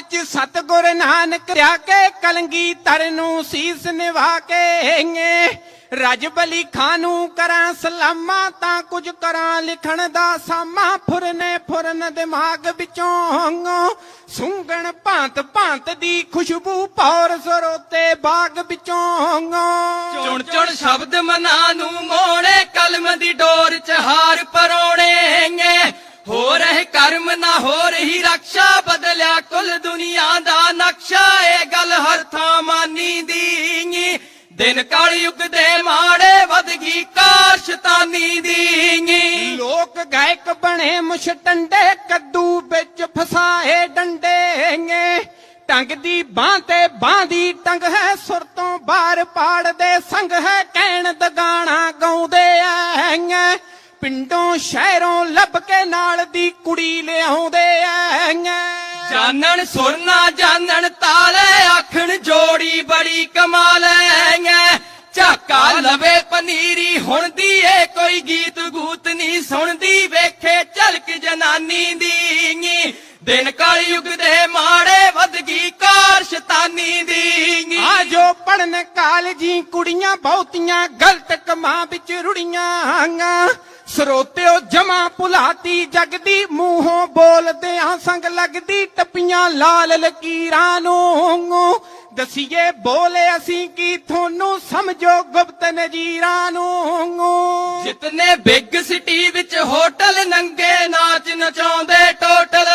ਵਿੱਚ ਸਤਗੁਰ ਨਾਨਕ ਰਿਆ ਕੇ ਕਲੰਗੀ ਤਰ ਨੂੰ ਸੀਸ ਨਿਵਾ ਕੇ ਰਜ ਬਲੀ ਖਾਨ ਨੂੰ ਕਰਾਂ ਸਲਾਮਾਂ ਤਾਂ ਕੁਝ ਕਰਾਂ ਲਿਖਣ ਦਾ ਸਾਮਾ। ਫੁਰਨੇ ਫੁਰਨ ਦਿਮਾਗ ਵਿੱਚੋਂ ਸੁੰਗਣ ਭਾਂਤ ਭਾਂਤ ਦੀ ਖੁਸ਼ਬੂ ਪੌਰ ਸਰੋਤੇ ਬਾਗ ਵਿੱਚੋਂ ਚੁਣ ਚੁਣ ਸ਼ਬਦ ਮਨਾ ਨੂੰ ਮੋੜੇ, ਕਲਮ ਦੀ ਡੋਰ ਚ ਹਾਰ ਪਰੋਣੇਗੇ ਹੋ ਰਹੇ ਕਰਮ ਨਾ ਹੋ ਰਹੀ ਰਕਸ਼ਾ ਬਦਲਿਆ, ਕੁੱਲ ਦੁਨੀਆ ਦਾ ਨਕਸ਼ਾ, ਇਹ ਗੱਲ ਹਰ ਥਾਂ ਮਾਨੀ ਦੀ ਦਿਨ ਕਲ ਯੁਗ ਦੇ ਮਾੜੇ ਵਧ ਗਈ, ਕਾਰ ਸ਼ੈਤਾਨੀ ਦੀ ਲੋਕ ਗਾਇਕ ਬਣੇ ਮੁਸ਼ਟੰਡੇ, ਕੱਦੂ ਵਿੱਚ ਫਸਾਏ ਡੰਡੇ ਟੰਗ ਦੀ ਬਾਹ ਤੇ ਬਾਹ ਦੀ ਟੰਗ ਹੈ, ਸੁਰ ਤੋਂ ਬਾਹਰ ਪਾੜਦੇ ਸੰਗ ਹੈ, ਕਹਿਣ ਦਗਾਣਾ ਗਾਉਂਦੇ ਪਿੰਡੋਂ ਸ਼ਹਿਰੋਂ ਲੱਭ ਕੇ ਨਾਲ ਦੀ ਕੁੜੀ ਲਿਆਉਂਦੇ ਐ ਜਾਣਨ ਸੁਰ ਨਾ ਜਾਣਨ ਤਾਲੇ ਆਖਣ ਜੋੜੀ ਬੜੀ ਕਮਾਲ ਹੈ ਝਾਕਾ ਲਵੇ ਪਨੀਰੀ ਹੁਣ ਦੀ ਏ ਕੋਈ ਗੀਤ ਗੂਤ ਨਹੀਂ ਸੁਣਦੀ। ਵੇਖੇ ਝਲਕ ਜਨਾਨੀ ਦੀ ਦਿਨ ਕਲ ਯੁਗ ਦੇ ਮਾੜੇ ਵਧ ਗਈ ਕਾਰ ਸ਼ੈਤਾਨੀ ਦੀ ਆ ਜੋ ਪੜਨ ਕਾਲਜੀ ਕੁੜੀਆਂ ਬਹੁਤੀਆਂ ਗਲਤ ਕਮਾਂ ਵਿੱਚ ਰੁੜੀਆਂ ਸਰੋਤਿਓ ਜਮਾ ਭੁਲਾਤੀ ਜਗਦੀ ਮੂੰਹੋਂ ਬੋਲਦੇ ਆ, ਸੰਗ ਲੱਗਦੀ ਟੱਪੀਆਂ ਲਾਲ ਲਕੀਰਾਂ ਨੂੰ। ਦਸੀਏ ਬੋਲੇ ਅਸੀਂ ਕੀ, ਤੁਹਾਨੂੰ ਸਮਝੋ ਗੁਪਤ ਨਜੀਰਾਂ ਨੂੰ। ਜਿਤਨੇ ਬਿਗ ਸਿਟੀ ਵਿੱਚ ਹੋਟਲ ਨੰਗੇ ਨਾਚ ਨਚਾਉਂਦੇ ਟੋਟਲ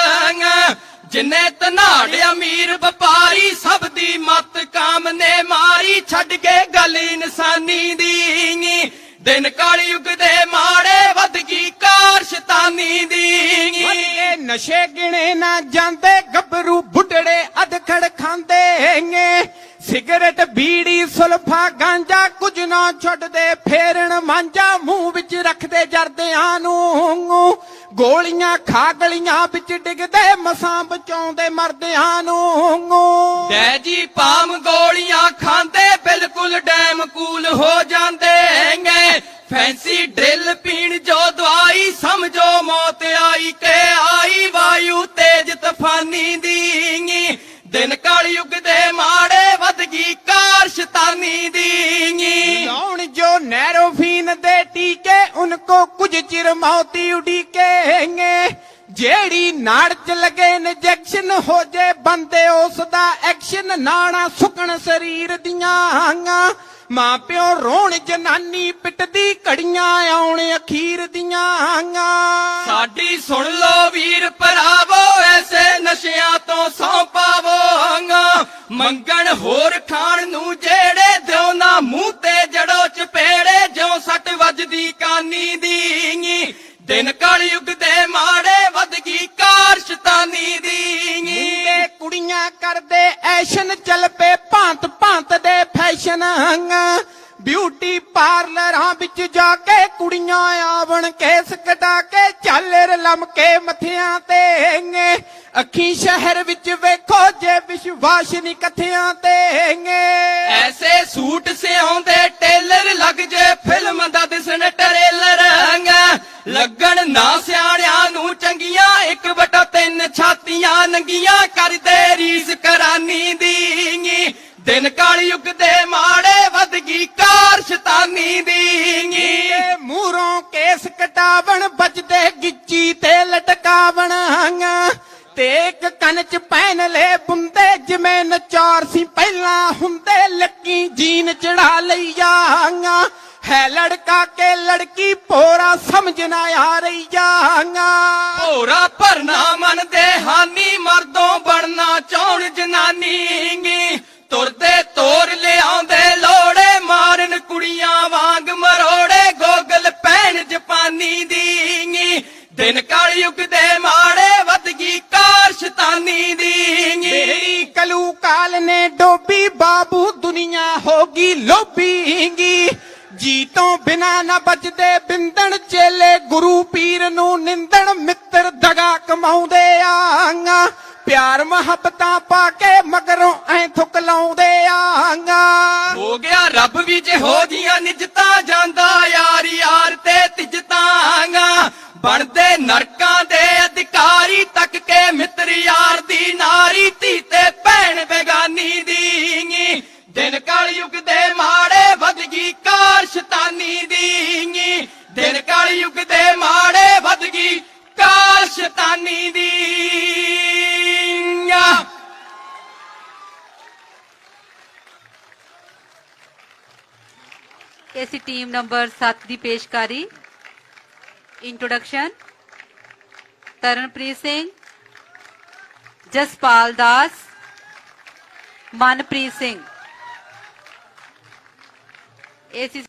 ਜਿਨੇ ਧਨਾੜ ਅਮੀਰ ਵਪਾਰੀ, ਸਭ ਦੀ ਮਤ ਕਾਮ ਨੇ ਮਾਰੀ। ਛੱਡ ਕੇ ਗੱਲ ਇਨਸਾਨੀ ਦੀ ਦਿਨ ਕਾਲੀ ਯੁਗ ਦੇ ਮਾੜੇ ਗਈ ਕਾਰ ਸ਼ੈਤਾਨੀ ਦੀ। ਇਹ ਨਸ਼ੇ ਗਿਣੇ ਨਾ ਜਾਂਦੇ ਗੱਭਰੂ ਬੁੱਢੜੇ ਅਧਖੜ ਖਾਂਦੇ ਨੇ ਸਿਗਰਟ ਬੀੜੀ ਸੁਲਫਾ ਗਾਂਜਾ ਕੁਝ ਨਾ ਛੱਡਦੇ ਫੇਰਨ ਮਾਂਜਾ ਮੂੰਹ ਵਿੱਚ ਰੱਖਦੇ ਜਰਦਿਆਂ ਨੂੰ। ਗੋਲੀਆਂ ਖਾ ਗਲੀਆਂ ਵਿੱਚ ਡਿੱਗਦੇ ਮਸਾਂ ਬਚਾਉਂਦੇ ਮਰਦਿਆਂ ਨੂੰ। ਡੈ ਜੀ ਪਾਮ ਗੋਲੀਆਂ ਖਾਂਦੇ ਬਿਲਕੁਲ ਡੈਮ ਕੂਲ ਹੋ ਜਾਂਦੇ ਹੈਗੇ। ਫੈਂਸੀ ਡਰਿਲ ਆਈ ਕੇ ਆਈ ਵਾਯੂ ਤੇਜ ਤੂਫਾਨੀ ਦੀ ਦਿਨ ਕਾਲ ਯੁਗ ਦੇ ਮਾੜੇ ਵਧ ਗਈ ਕਾਰ ਸ਼ੈਤਾਨੀ ਦੀ ਲਾਉਣ ਜੋ ਨੈਰੋਫੀਨ ਦੇ ਟੀਕੇ, ਉਨਕੋ ਕੁਝ ਚਿਰ ਮੌਤੀ ਉਡੀਕੇਂਗੇ। ਜਿਹੜੀ ਨਾੜ ਚ ਲਗੇ ਇੰਜੈਕਸ਼ਨ ਹੋ ਜੇ, ਬੰਦੇ ਉਸ ਦਾ ਐਕਸ਼ਨ ਨਾਣਾ ਸੁਕਣ ਸਰੀਰ ਦੀਆਂ ਮਾਂ ਪਿਓ ਰੋਣ ਜਨਾਨੀ ਪਿੱਟਦੀ ਘੜੀਆਂ, ਆਉਣ ਅਖੀਰ ਦੀਆਂ ਸਾਡੀ ਸੁਣ ਲੋ ਵੀਰ, ਭਰਾਵੋ, ਐਸੇ ਨਸ਼ਿਆਂ ਤੋਂ ਸੌ ਪਾਵੋਗਾ ਮੰਗਣ ਹੋਰ ਖਾਣ ਨੂੰ ਜਿਹੜੇ ਦਿਓ ਨਾ, ਮੂੰਹ ਤੇ ਜੜੋ ਚਪੇੜੇ ਜਿਉ ਸੱਟ ਵੱਜਦੀ, ਕਾਨੀ ਦੀ ਦਿਨ ਕਲ ਫੈਸ਼ਨ ਬਿਊਟੀ ਪਾਰਲਰਾਂ ਵਿੱਚ ਜਾ ਕੇ ਕੁੜੀਆਂ ਆਵਣ ਕੇਸ ਕਟਾ ਕੇ ਝਾਲਰ ਲਮਕੇ ਮੱਥਿਆਂ ਤੇ ਅੱਖੀ ਸ਼ਹਿਰ ਵਿੱਚ ਵੇਖੋ ਜੇ ਵਿਸ਼ਵਾਸ ਨਹੀਂ ਕਥਿਆਂ ਤੇ ਐਸੇ ਸੂਟ ਸਿਆਉਂਦੇ ਟੇਲਰ ਲੱਗ ਜੇ ਫਿਲਮ ਦਾ ਦਿਸਣ ਟਰੇਲਰ ਲੱਗਣ ਨਾ ਸਿਆਣਿਆਂ ਨੂੰ ਚੰਗੀਆਂ, ਇੱਕ ਵਟਾ ਤਿੰਨ ਛਾਤੀਆਂ ਨੰਗੀਆਂ। ਕਰਦੇ ਰੀਸ ਕਰਾਨੀ ਦੀ ਦਿਨ ਕਾਲ ਯੁਗ ਦੇ ਮਾੜੇ ਵੱਧ ਗਈ ਕਾਰ ਸ਼ੈਤਾਨੀ ਦੀ ਮੂਹਰੋਂ ਕੇਸ ਕਟਾਵਣ ਵੱਜਦੇ ਗਿੱਚੀ ਤੇ ਲਟਕਾਵਣ ਤੇ ਇੱਕ ਕੰਨ ਚ ਪਹਿਨ ਲੈ ਬੁੰਦੇ ਜਿਵੇਂ ਨਚਾਰ ਸੀ ਪਹਿਲਾਂ ਹੁੰਦੇ ਲੱਕੀ ਜੀਨ ਚੜਾ ਲਈਆ ਹੈ ਲੜਕਾ ਕੇ ਲੜਕੀ ਪੋਰਾ ਸਮਝ ਨਾ ਆ ਰਹੀਆ। ਭੋਰਾ ਭਰਨਾ ਮਨ ਜਪਾਨੀ ਦੀ ਦਿਨ ਕਾਲ ਯੁਗ ਦੇ ਮਾੜੇ ਵੱਧ ਗਈ ਕਾਰ ਸ਼ੈਤਾਨੀ ਦੀ ਮੇਰੀ ਕਲੂ ਕਾਲ ਨੇ ਡੋਬੀ, ਬਾਬੂ ਦੁਨੀਆ ਹੋਗੀ ਲੋਭੀਗੀ। ਜੀ ਤੋਂ ਬਿਨਾ ਨਾ ਬਚਦੇ ਬਿੰਦਣ ਚੇਲੇ, ਗੁਰੂ ਪੀਰ ਨੂੰ ਨਿੰਦਣ ਮਿੱਤਰ ਦਗਾ ਕਮਾਉਂਦੇ ਆਂਗਾ। ਪਿਆਰ ਮੁਹੱਬਤਾਂ ਪਾ ਕੇ ਮਗਰੋਂ ਯੁਗ ਦੇ ਮਾੜੇ ਵੱਧ ਕਾਲ ਸ਼ੈਤਾਨੀ ਦੀ। ਐਸੀ ਟੀਮ ਨੰਬਰ 7 ਦੀ ਪੇਸ਼ਕਾਰੀ। ਇੰਟਰੋਡਕਸ਼ਨ ਤਰਨਪ੍ਰੀਤ ਸਿੰਘ, ਜਸਪਾਲ ਦਾਸ, ਮਨਪ੍ਰੀਤ ਸਿੰਘ। ਐਸੀ